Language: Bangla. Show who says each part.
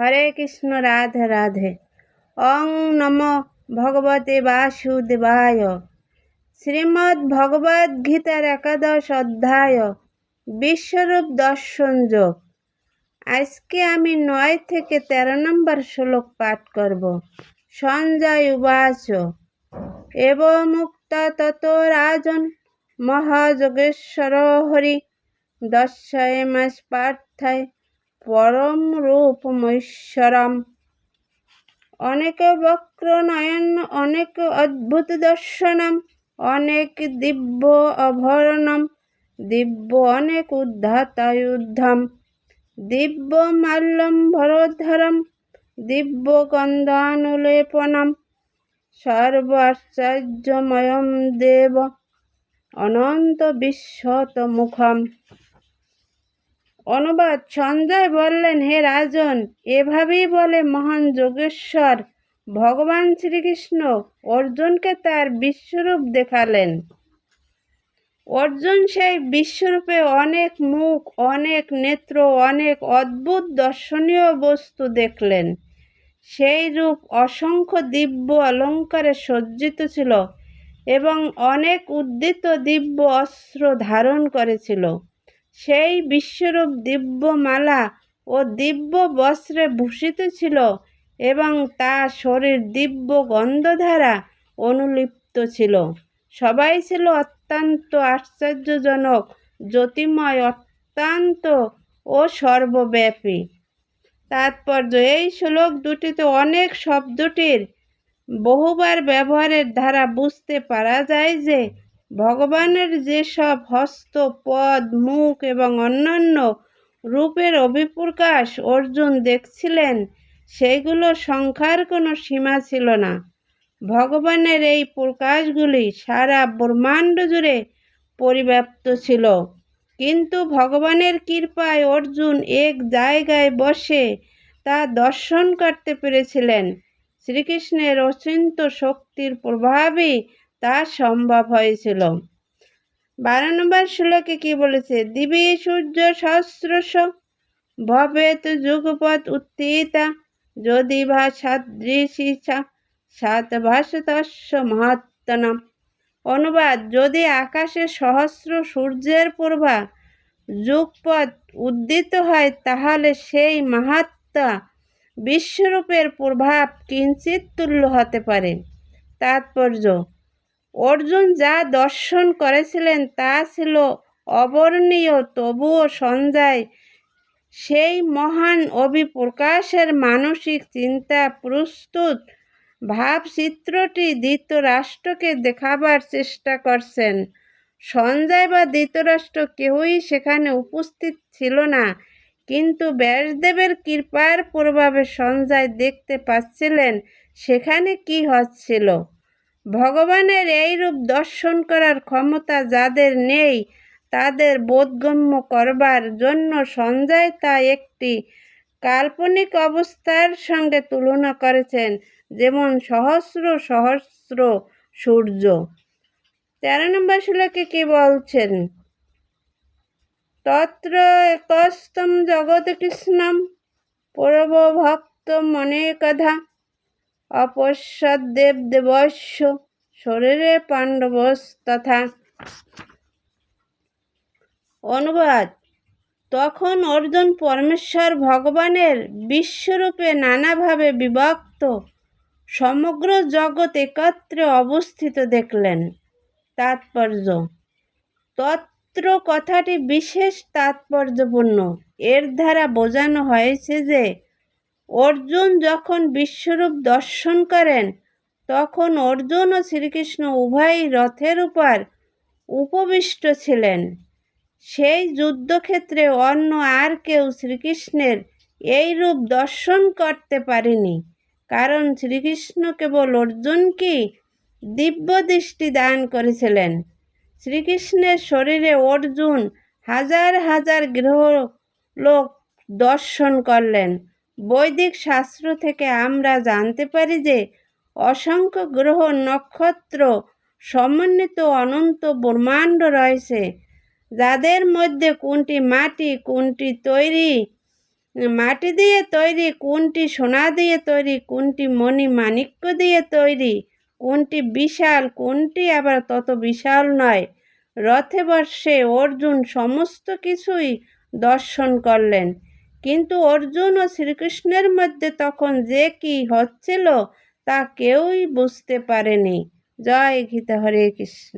Speaker 1: হরে কৃষ্ণ রাধে রাধে। অং নম ভগবতে বাসুদেবায়। শ্রীমদ্ ভগবদ গীতার একাদশ অধ্যায়, বিশ্বরূপ দর্শন যোগ। আজকে আমি নয় থেকে তেরো নম্বর শ্লোক পাঠ করব। সঞ্জয় উবাচ। এব মুক্ত তত রাজন মহাযোগেশ্বর হরি দর্শয় মাস পার্থায় পরম রূপমৈশ্বরম অনেক বক্র নয়ন অনেক অদ্ভুত দর্শনম, অনেক দিব্য অভরণম, দিব্য অনেক উদ্ধাতায়ুদ্ধম। দিব্য মাল্যম ভরোদ্ধরম দিব্য গন্ধানুলেপনম সর্ব আশ্চর্যময়ম দেব, অনন্ত বিশ্বত মুখম অনুবাদ সঞ্জয় বললেন, হে রাজন, এভাবেই বলে মহান যোগেশ্বর, ভগবান শ্রীকৃষ্ণ অর্জুনকে তার বিশ্বরূপ দেখালেন। অর্জুন সেই বিশ্বরূপে অনেক মুখ, অনেক নেত্র, অনেক অদ্ভুত দর্শনীয় বস্তু দেখলেন। সেই রূপ অসংখ্য দিব্য অলঙ্কারে সজ্জিত ছিল এবং অনেক উদ্দিত দিব্য অস্ত্র ধারণ করেছিল। সেই বিশ্বরূপ দিব্য মালা ও দিব্য বস্ত্রে ভূষিত ছিল এবং তার শরীর দিব্য গন্ধ দ্বারা অনুলিপ্ত ছিল। সবাই ছিল অত্যন্ত আশ্চর্যজনক, জ্যোতিময়, অত্যন্ত ও সর্বব্যাপী। তাৎপর্য, এই শ্লোক দুটিতে অনেক শব্দটির বহুবার ব্যবহারের দ্বারা বুঝতে পারা যায় যে ভগবানের যেসব হস্ত, পদ, মুখ এবং অন্যান্য রূপের অভিপ্রকাশ অর্জুন দেখছিলেন, সেগুলো সংখ্যার কোনো সীমা ছিল না। ভগবানের এই প্রকাশগুলি সারা ব্রহ্মাণ্ড জুড়ে পরিব্যাপ্ত ছিল। কিন্তু ভগবানের কৃপায় অর্জুন এক জায়গায় বসে তা দর্শন করতে পেরেছিলেন। শ্রীকৃষ্ণের অচিন্ত শক্তির প্রভাবেই তা সম্ভব হয়েছিল। বারো নম্বর শ্লোকে কি বলেছে? দিবি সূর্য সহস্রশ ভবেত যুগপথ উত্থিতা, যদি বা সাদৃশিছা সাত ভাষতস্য মহাত্তনম অনুবাদ, যদি আকাশে সহস্র সূর্যের প্রভা যুগপথ উদ্দিত হয়, তাহলে সেই মাহাত্মা বিশ্বরূপের প্রভাব কিঞ্চিত তুল্য হতে পারে। তাৎপর্য অর্জুন যা দর্শন করেছিলেন তা ছিল অবর্ণীয়, তবুও সঞ্জয়। সেই মহান অভিপ্রকাশের মানসিক চিন্তা প্রস্তুত। ভাবচিত্রটি ধৃতরাষ্ট্রকে দেখাবার চেষ্টা করছেন। সঞ্জয় বা ধৃতরাষ্ট্র কেউই সেখানে উপস্থিত ছিল না, কিন্তু ব্যাসদেবের কৃপার প্রভাবে সঞ্জয় দেখতে পাচ্ছিলেন সেখানে কি হচ্ছিল। ভগবানের এই রূপ দর্শন করার ক্ষমতা যাদের নেই, তাদের বোধগম্য করবার জন্য সঞ্জয় তা একটি কাল্পনিক অবস্থার সঙ্গে তুলনা করেছেন, যেমন সহস্র সহস্র সূর্য। তেরো নম্বর শ্লোকে কি বলছেন? তত্র একস্তম জগৎ কৃষ্ণম ভক্ত মনে কথা অপশ্বদেব দেবস্য শরীরে পাণ্ডবস তথা। অনুবাদ, তখন অর্জুন পরমেশ্বর ভগবানের বিশ্বরূপে নানাভাবে বিভক্ত, সমগ্র জগৎ একত্রে অবস্থিত দেখলেন। তাৎপর্য, তত্র কথাটি বিশেষ তাৎপর্যপূর্ণ। এর দ্বারা বোঝানো হয়েছে যে অর্জুন যখন বিশ্বরূপ দর্শন করেন, তখন অর্জুন ও শ্রীকৃষ্ণ উভয়ই রথের উপর উপবিষ্ট ছিলেন। সেই যুদ্ধক্ষেত্রে অন্য আর কেউ শ্রীকৃষ্ণের এই রূপ দর্শন করতে পারেনি, কারণ শ্রীকৃষ্ণ কেবল অর্জুনকেই দিব্য দৃষ্টি দান করেছিলেন। শ্রীকৃষ্ণের শরীরে অর্জুন হাজার হাজার গ্রহ লোক দর্শন করলেন। বৈদিক শাস্ত্র থেকে আমরা জানতে পারি যে অসংখ্য গ্রহ, নক্ষত্র সমন্বিত অনন্ত ব্রহ্মাণ্ড রয়েছে, যাদের মধ্যে কোনটি মাটি, কোনটি তৈরি, মাটি দিয়ে তৈরি, কোনটি সোনা দিয়ে তৈরি, কোনটি মণি মাণিক্য দিয়ে তৈরি, কোনটি বিশাল, কোনটি আবার তত বিশাল নয়। রথে বর্ষে অর্জুন সমস্ত কিছুই দর্শন করলেন। কিন্তু অর্জুন ও শ্রীকৃষ্ণের মধ্যে তখন যে কি হচ্ছিল তা কেউই বুঝতে পারেনি। জয় গীতা হরে কৃষ্ণ।